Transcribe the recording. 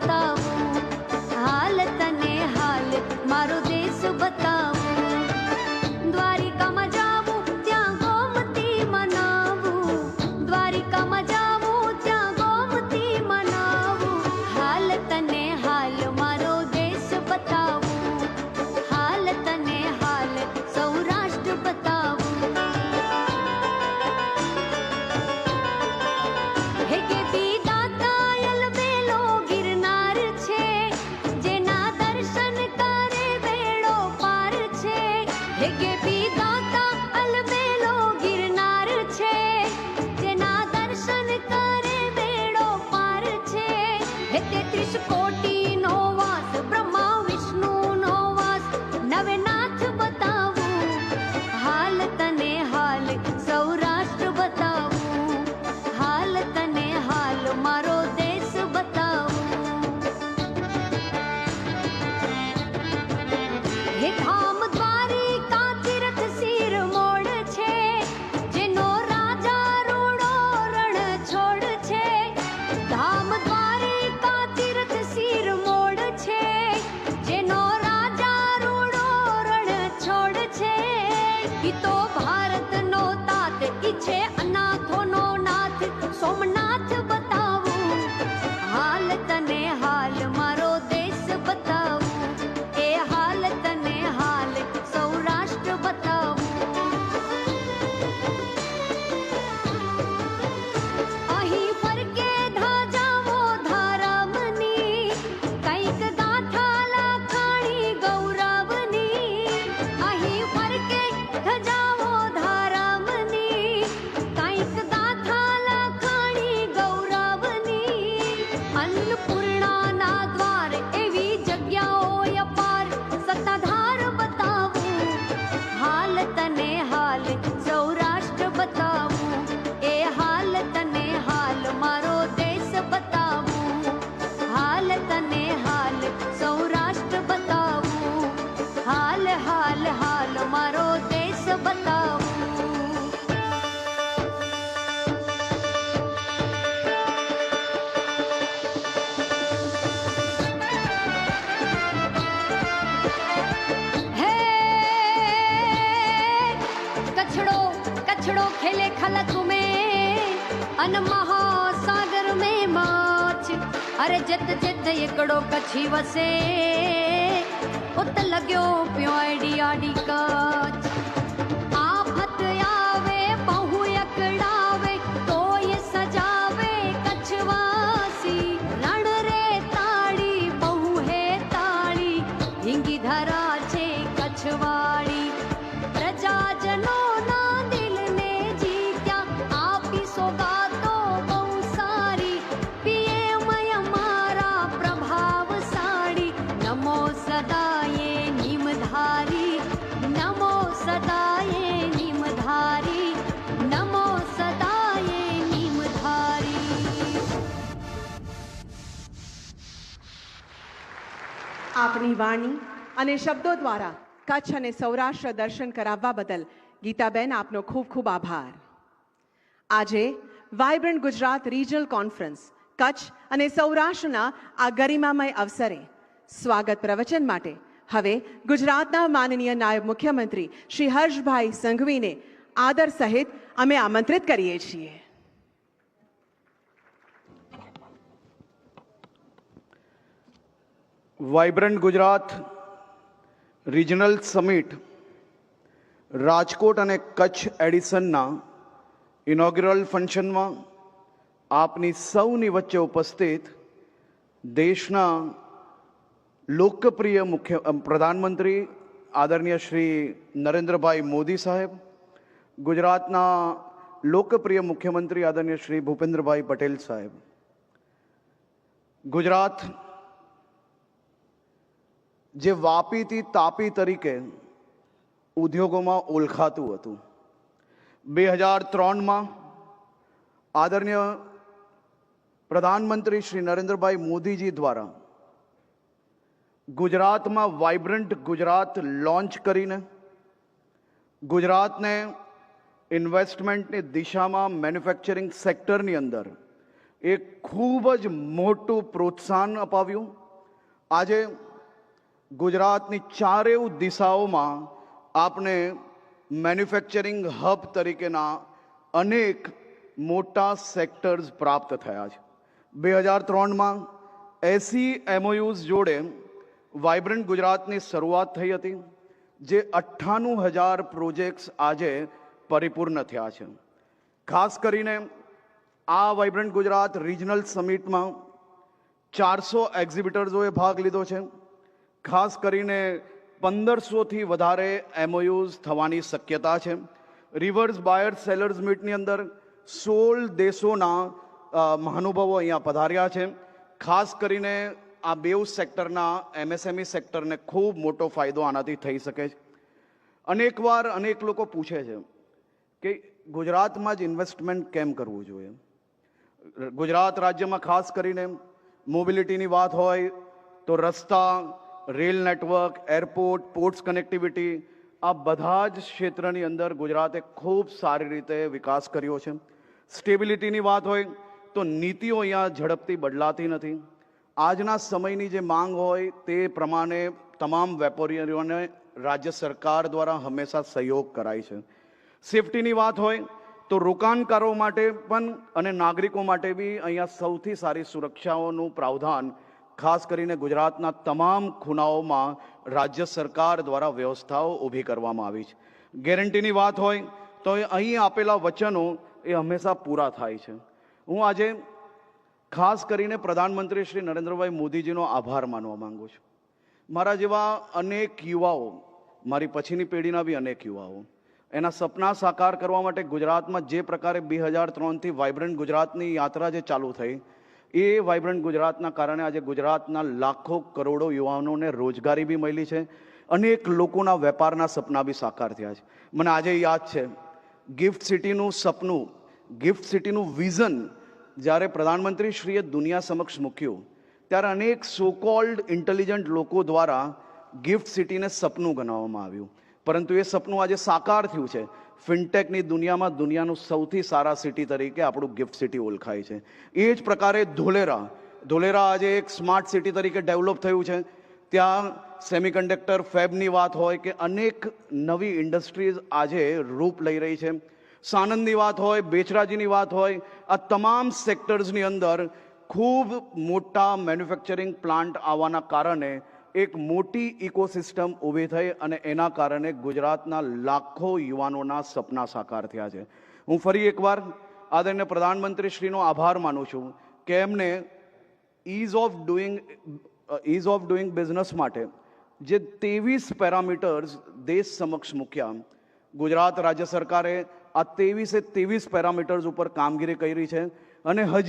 करता हूँ He gave me ઈ તો ભારતનો તાત ઈ છે અનાથોનો નાથ. સોમનાથ कछड़ो खेले खलक में अन महासागर में माछ अरे जित जित एकड़ो कछी वसे उत लॻियो पियो आडी आडी कच સદાયે નિમધારી નમો સદાયે નિમધારી નમો સદાયે નિમધારી આપની વાણી અને શબ્દો દ્વારા કચ્છ અને સૌરાષ્ટ્ર દર્શન કરાવવા બદલ ગીતાબેન આપનો ખૂબ ખૂબ આભાર. આજે vibrant Gujarat regional conference Kutch અને સૌરાષ્ટ્રના આ ગરિમામય અવસરે સ્વાગત પ્રવચન માટે. હવે ગુજરાતના માનનીય નાયબ મુખ્યમંત્રી શ્રી હર્ષભાઈ સંઘવીને આદર સહિત અમે આમંત્રિત કરીએ છીએ. Vibrant Gujarat regional summit Rajkot અને કચ્છ એડિશનના ઇનોગ્રલ ફંક્શનમાં આપની સૌની વચ્ચે ઉપસ્થિત દેશના લોકપ્રિય મુખ્ય પ્રધાનમંત્રી આદરણીય શ્રી નરેન્દ્રભાઈ મોદી સાહેબ, ગુજરાતના લોકપ્રિય મુખ્યમંત્રી આદરણીય શ્રી ભૂપેન્દ્રભાઈ પટેલ સાહેબ, ગુજરાત જે વાપીથી તાપી તરીકે ઉદ્યોગોમાં ઓળખાતું હતું. બે હજાર ત્રણમાં આદરણીય પ્રધાનમંત્રી શ્રી નરેન્દ્રભાઈ મોદીજી દ્વારા ગુજરાતમાં વાઇબ્રન્ટ ગુજરાત લોન્ચ કરીને ગુજરાતને ઇન્વેસ્ટમેન્ટની દિશામાં મેન્યુફેક્ચરિંગ સેક્ટરની અંદર એક ખૂબ જ મોટું પ્રોત્સાહન અપાવ્યું. આજે ગુજરાતની ચારેય દિશાઓમાં આપણે મેન્યુફેક્ચરિંગ હબ તરીકેના અનેક મોટા સેક્ટર્સ પ્રાપ્ત થયા છે. બે હજાર ત્રણમાં એસી એમઓયુઝ જોડે વાઇબ્રન્ટ ગુજરાતની શરૂઆત થઈ હતી, જે અઠ્ઠાણું હજાર પ્રોજેક્ટ્સ આજે પરિપૂર્ણ થયા છે. ખાસ કરીને આ વાઇબ્રન્ટ ગુજરાત રિજનલ સમિટમાં ચારસો એક્ઝિબિટર્સોએ ભાગ લીધો છે. ખાસ કરીને પંદરસોથી વધારે એમઓયુઝ થવાની શક્યતા છે. રિવર્સ બાયર સેલર્સ મીટની અંદર સોળ દેશોના મહાનુભાવો અહીંયા પધાર્યા છે. ખાસ કરીને આ બેઉ સેક્ટરના, એમએસએમઈ સેક્ટરને ખૂબ મોટો ફાયદો આનાથી થઈ શકે છે. અનેકવાર અનેક લોકો પૂછે છે કે ગુજરાતમાં જ ઇન્વેસ્ટમેન્ટ કેમ કરવું જોઈએ? ગુજરાત રાજ્યમાં ખાસ કરીને મોબિલિટીની વાત હોય તો રસ્તા rail network airport ports connectivity આ બધા જ ક્ષેત્રની અંદર ગુજરાતે ખૂબ સારી રીતે વિકાસ કર્યો છે. સ્ટેબિલિટીની વાત હોય તો નીતિઓ અહીંયા ઝડપથી બદલાતી નથી. આજના સમયની જે માંગ હોય તે પ્રમાણે તમામ વેપારીઓને રાજ્ય સરકાર દ્વારા હંમેશા સહયોગ કરાય છે. સેફટીની વાત હોય તો રોકાણકારો માટે પણ અને નાગરિકો માટે બી અહીંયા સૌથી સારી સુરક્ષાઓનું પ્રાવધાન, ખાસ કરીને ગુજરાતના તમામ ખૂણાઓમાં રાજ્ય સરકાર દ્વારા વ્યવસ્થાઓ ઊભી કરવામાં આવી છે. ગેરંટીની વાત હોય તો અહીં આપેલા વચનો એ હંમેશા પૂરા થાય છે. હું આજે ખાસ કરીને પ્રધાનમંત્રી શ્રી નરેન્દ્રભાઈ મોદીજીનો આભાર માનવા માંગુ છું. મારા જેવા અનેક યુવાઓ, મારી પછીની પેઢીના બી અનેક યુવાઓ, એના સપના સાકાર કરવા માટે ગુજરાતમાં જે પ્રકારે બે હજાર ત્રણથી વાઇબ્રન્ટ ગુજરાતની યાત્રા જે ચાલુ થઈ, એ વાઇબ્રન્ટ ગુજરાતના કારણે આજે ગુજરાતના લાખો કરોડો યુવાનોને રોજગારી બી મળી છે, અનેક લોકોના વેપારના સપના બી સાકાર થયા છે. મને આજે યાદ છે, ગિફ્ટ સિટીનું સપનું, ગિફ્ટ સિટીનું વિઝન જ્યારે પ્રધાનમંત્રી શ્રીએ દુનિયા સમક્ષ મૂક્યું, ત્યારે અનેક સો કોલ્ડ ઇન્ટેલિજન્ટ લોકો દ્વારા ગિફ્ટ સિટીને સપનું ગણાવવામાં આવ્યું. પરંતુ એ સપનું આજે સાકાર થયું છે. ફિનટેકની દુનિયામાં દુનિયાનું સૌથી સારા સિટી તરીકે આપણું ગિફ્ટ સિટી ઓળખાય છે. એ જ પ્રકારે ધોલેરા. ધોલેરા આજે એક સ્માર્ટ સિટી તરીકે ડેવલપ થયું છે. ત્યાં સેમિકન્ડક્ટર ફેબની વાત હોય કે અનેક નવી ઇન્ડસ્ટ્રીઝ આજે રૂપ લઈ રહી છે. સાનંદની વાત હોય, બેચરાજીની વાત હોય આ તમામ સેક્ટર્સની અંદર ખૂબ મોટા મેન્યુફેક્ચરિંગ પ્લાન્ટ આવવાના કારણે એક મોટી ઇકોસિસ્ટમ ઊભી થઈ અને એના કારણે ગુજરાતના લાખો યુવાનોના સપના સાકાર થયા છે. હું ફરી એકવાર આદરણીય પ્રધાનમંત્રી શ્રીનો આભાર માનું છું કે એમને ease of doing ease of doing business માટે જે ત્રેવીસ પેરામીટર્સ દેશ સમક્ષ મૂક્યા. ગુજરાત રાજ્ય સરકારે આ ત્રેવીસે ત્રેવીસ પેરામીટર્સ ઉપર કામગીરી કરી છે. અને હજી